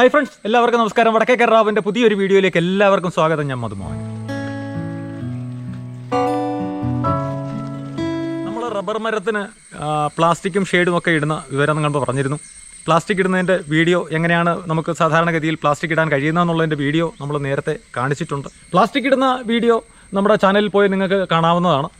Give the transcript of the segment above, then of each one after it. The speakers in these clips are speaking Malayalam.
ഹായ് ഫ്രണ്ട്സ് എല്ലാവർക്കും നമസ്കാരം. വടക്കേക്കർ റാവിന്റെ പുതിയൊരു വീഡിയോയിലേക്ക് എല്ലാവർക്കും സ്വാഗതം. ഞാൻ മധുമോഹൻ. നമ്മൾ റബ്ബർ മരത്തിന് പ്ലാസ്റ്റിക്കും ഷെയ്ഡും ഒക്കെ ഇടുന്ന വിവരം നിങ്ങൾ പറഞ്ഞിരുന്നു. പ്ലാസ്റ്റിക് ഇടുന്നതിന്റെ വീഡിയോ എങ്ങനെയാണ് നമുക്ക് സാധാരണഗതിയിൽ പ്ലാസ്റ്റിക് ഇടാൻ കഴിയുന്നതെന്നുള്ളതിന്റെ വീഡിയോ നമ്മൾ നേരത്തെ കാണിച്ചിട്ടുണ്ട്. പ്ലാസ്റ്റിക് ഇടുന്ന വീഡിയോ നമ്മുടെ ചാനലിൽ പോയി നിങ്ങൾക്ക് കാണാവുന്നതാണ്.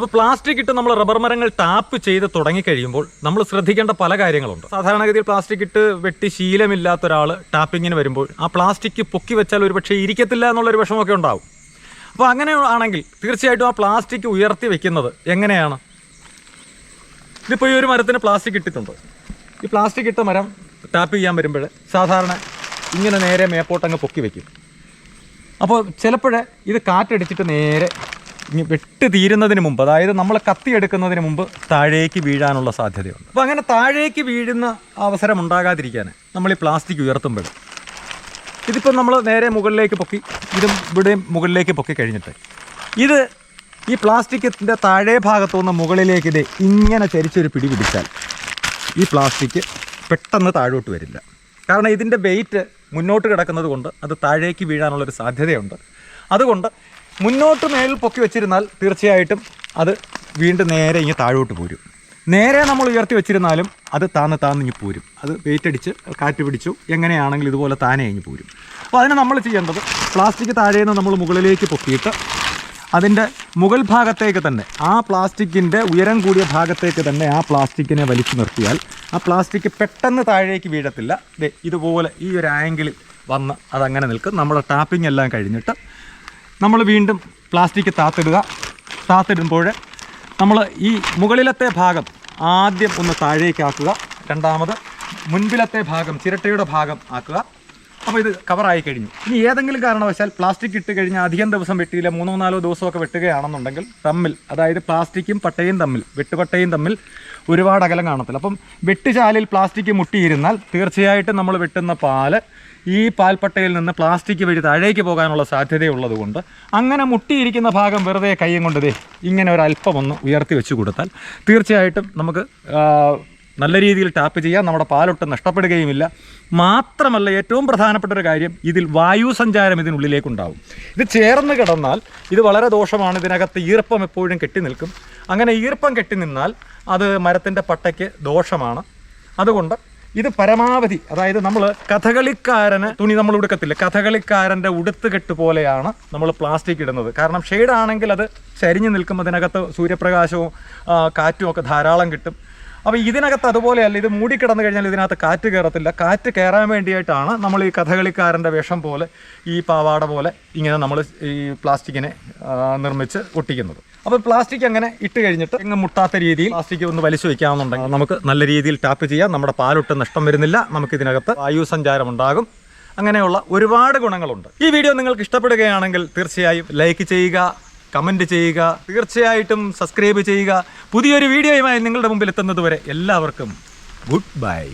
അപ്പോൾ പ്ലാസ്റ്റിക് ഇട്ട് നമ്മൾ റബ്ബർ മരങ്ങൾ ടാപ്പ് ചെയ്ത് തുടങ്ങിക്കഴിയുമ്പോൾ നമ്മൾ ശ്രദ്ധിക്കേണ്ട പല കാര്യങ്ങളുണ്ട്. സാധാരണഗതിയിൽ പ്ലാസ്റ്റിക് ഇട്ട് വെട്ടി ശീലമില്ലാത്ത ഒരാൾ ടാപ്പിങ്ങിന് വരുമ്പോൾ ആ പ്ലാസ്റ്റിക് പൊക്കി വെച്ചാൽ ഒരു പക്ഷേ ഇരിക്കത്തില്ല എന്നുള്ളൊരു വിഷമമൊക്കെ ഉണ്ടാവും. അപ്പോൾ അങ്ങനെ ആണെങ്കിൽ തീർച്ചയായിട്ടും ആ പ്ലാസ്റ്റിക് ഉയർത്തി വെക്കുന്നത് എങ്ങനെയാണ്? ഇതിപ്പോൾ ഈ ഒരു മരത്തിന് പ്ലാസ്റ്റിക് ഇട്ടിട്ടുണ്ട്. ഈ പ്ലാസ്റ്റിക് ഇട്ട മരം ടാപ്പ് ചെയ്യാൻ വരുമ്പോൾ സാധാരണ ഇങ്ങനെ നേരെ മേപ്പോട്ടങ്ങ് പൊക്കി വെക്കും. അപ്പോൾ ചിലപ്പോഴേ ഇത് കാറ്റടിച്ചിട്ട് നേരെ ഇങ്ങ് വെട്ട് തീരുന്നതിന് മുമ്പ് അതായത് നമ്മൾ കത്തിയെടുക്കുന്നതിന് മുമ്പ് താഴേക്ക് വീഴാനുള്ള സാധ്യതയുണ്ട്. അപ്പോൾ അങ്ങനെ താഴേക്ക് വീഴുന്ന അവസരം ഉണ്ടാകാതിരിക്കാൻ നമ്മൾ ഈ പ്ലാസ്റ്റിക് ഉയർത്തുമ്പോൾ ഇതിപ്പോൾ നമ്മൾ നേരെ മുകളിലേക്ക് പൊക്കി ഇതും ഇവിടെയും മുകളിലേക്ക് പൊക്കി കഴിഞ്ഞിട്ട് ഇത് ഈ പ്ലാസ്റ്റിക്കിന്റെ താഴെ ഭാഗത്തു നിന്ന് മുകളിലേക്ക് ഇത് ഇങ്ങനെ ചരിച്ചൊരു പിടി പിടിച്ചാൽ ഈ പ്ലാസ്റ്റിക് പെട്ടെന്ന് താഴോട്ട് വരില്ല. കാരണം ഇതിന്റെ വെയിറ്റ് മുന്നോട്ട് കിടക്കുന്നത് കൊണ്ട് അത് താഴേക്ക് വീഴാനുള്ളൊരു സാധ്യതയുണ്ട്. അതുകൊണ്ട് മുന്നോട്ട് മേളിൽ പൊക്കി വെച്ചിരുന്നാൽ തീർച്ചയായിട്ടും അത് വീണ്ടും നേരെ ഇങ്ങനെ താഴോട്ട് പോരും. നേരെ നമ്മൾ ഉയർത്തി വെച്ചിരുന്നാലും അത് താന്ന് താന്ന് ഇങ്ങ് പോരും. അത് വെയിറ്റ് അടിച്ച് കാറ്റ് പിടിച്ചു എങ്ങനെയാണെങ്കിലും ഇതുപോലെ താനെ കഴിഞ്ഞ് പോരും. അപ്പോൾ അതിന് നമ്മൾ ചെയ്യേണ്ടത് പ്ലാസ്റ്റിക് താഴെ നിന്ന് നമ്മൾ മുകളിലേക്ക് പൊക്കിയിട്ട് അതിന്റെ മുകൾ ഭാഗത്തേക്ക് തന്നെ ആ പ്ലാസ്റ്റിക്കിന്റെ ഉയരം കൂടിയ ഭാഗത്തേക്ക് തന്നെ ആ പ്ലാസ്റ്റിക്കിനെ വലിച്ചു നിർത്തിയാൽ ആ പ്ലാസ്റ്റിക് പെട്ടെന്ന് താഴേക്ക് വീഴത്തില്ല. ഇതുപോലെ ഈ ഒരു ആംഗിളിൽ വന്ന് അതങ്ങനെ നിൽക്കും. നമ്മുടെ ടാപ്പിംഗ് എല്ലാം കഴിഞ്ഞിട്ട് നമ്മൾ വീണ്ടും പ്ലാസ്റ്റിക് താത്തിടുക. താത്തിടുമ്പോൾ നമ്മൾ ഈ മുകളിലത്തെ ഭാഗം ആദ്യം ഒന്ന് താഴേക്കാക്കുക രണ്ടാമത് മുൻപിലത്തെ ഭാഗം ചിരട്ടയുടെ ഭാഗം ആക്കുക. അപ്പോൾ ഇത് കവറായി കഴിഞ്ഞു. ഇനി ഏതെങ്കിലും കാരണവശാൽ പ്ലാസ്റ്റിക് ഇട്ട് കഴിഞ്ഞാൽ അധികം ദിവസം വെട്ടിയില്ല മൂന്നോ നാലോ ദിവസമൊക്കെ വെട്ടുകയാണെന്നുണ്ടെങ്കിൽ തമ്മിൽ അതായത് പ്ലാസ്റ്റിക്കും പട്ടയും തമ്മിൽ വെട്ടുപട്ടയും തമ്മിൽ ഒരുപാട് അകലം കാണത്തില്ല. അപ്പം വെട്ടുചാലിൽ പ്ലാസ്റ്റിക് മുട്ടിയിരുന്നാൽ തീർച്ചയായിട്ടും നമ്മൾ വെട്ടുന്ന പാൽ ഈ പാൽപ്പട്ടയിൽ നിന്ന് പ്ലാസ്റ്റിക് വഴി താഴേക്ക് പോകാനുള്ള സാധ്യതയുള്ളതുകൊണ്ട് അങ്ങനെ മുട്ടിയിരിക്കുന്ന ഭാഗം വെറുതെ കൈയും കൊണ്ട് ഇങ്ങനെ ഒരു അല്പം ഒന്ന് ഉയർത്തി വെച്ച് കൊടുത്താൽ തീർച്ചയായിട്ടും നമുക്ക് നല്ല രീതിയിൽ ടാപ്പ് ചെയ്യാം നമ്മുടെ പാലൊട്ടും നഷ്ടപ്പെടുകയുമില്ല. മാത്രമല്ല ഏറ്റവും പ്രധാനപ്പെട്ട ഒരു കാര്യം ഇതിൽ വായു സഞ്ചാരം ഇതിനുള്ളിലേക്കുണ്ടാവും. ഇത് ചേർന്ന് കിടന്നാൽ ഇത് വളരെ ദോഷമാണ്. ഇതിനകത്ത് ഈർപ്പം എപ്പോഴും കെട്ടി നിൽക്കും. അങ്ങനെ ഈർപ്പം കെട്ടി നിന്നാൽ അത് മരത്തിന്റെ പട്ടയ്ക്ക് ദോഷമാണ്. അതുകൊണ്ട് ഇത് പരമാവധി അതായത് നമ്മൾ കഥകളിക്കാരന് തുണി നമ്മൾ ഉടുക്കത്തില്ല. കഥകളിക്കാരന്റെ ഉടുത്തുകെട്ട് പോലെയാണ് നമ്മൾ പ്ലാസ്റ്റിക് ഇടുന്നത്. കാരണം ഷെയ്ഡാണെങ്കിൽ അത് ചരിഞ്ഞ് നിൽക്കുമ്പോൾ അതിനകത്ത് സൂര്യപ്രകാശവും കാറ്റും ഒക്കെ ധാരാളം കിട്ടും. അപ്പോൾ ഇതിനകത്ത് അതുപോലെയല്ല ഇത് മൂടിക്കിടന്നു കഴിഞ്ഞാൽ ഇതിനകത്ത് കാറ്റ് കയറത്തില്ല കാറ്റ് കയറാൻ വേണ്ടിയിട്ടാണ് നമ്മൾ ഈ കഥകളിക്കാരന്റെ വേഷം പോലെ ഈ പാവാട പോലെ ഇങ്ങനെ നമ്മൾ ഈ പ്ലാസ്റ്റിക്കിനെ നിർമ്മിച്ച് ഒട്ടിക്കുന്നത്. അപ്പോൾ പ്ലാസ്റ്റിക് അങ്ങനെ ഇട്ട് കഴിഞ്ഞിട്ട് ഇങ്ങ് മുട്ടാത്ത രീതിയിൽ പ്ലാസ്റ്റിക് ഒന്ന് വലിച്ചു വയ്ക്കാമെന്നുണ്ടെങ്കിൽ നമുക്ക് നല്ല രീതിയിൽ ടാപ്പ് ചെയ്യാം. നമ്മുടെ പാലൊട്ട് നഷ്ടം വരുന്നില്ല. നമുക്ക് ഇതിനകത്ത് വായു സഞ്ചാരം ഉണ്ടാകും. അങ്ങനെയുള്ള ഒരുപാട് ഗുണങ്ങളുണ്ട്. ഈ വീഡിയോ നിങ്ങൾക്ക് ഇഷ്ടപ്പെടുകയാണെങ്കിൽ തീർച്ചയായും ലൈക്ക് ചെയ്യുക കമന്റ് ചെയ്യുക തീർച്ചയായിട്ടും സബ്സ്ക്രൈബ് ചെയ്യുക. പുതിയൊരു വീഡിയോയുമായി നിങ്ങളുടെ മുമ്പിൽ എത്തുന്നതുവരെ എല്ലാവർക്കും ഗുഡ് ബൈ.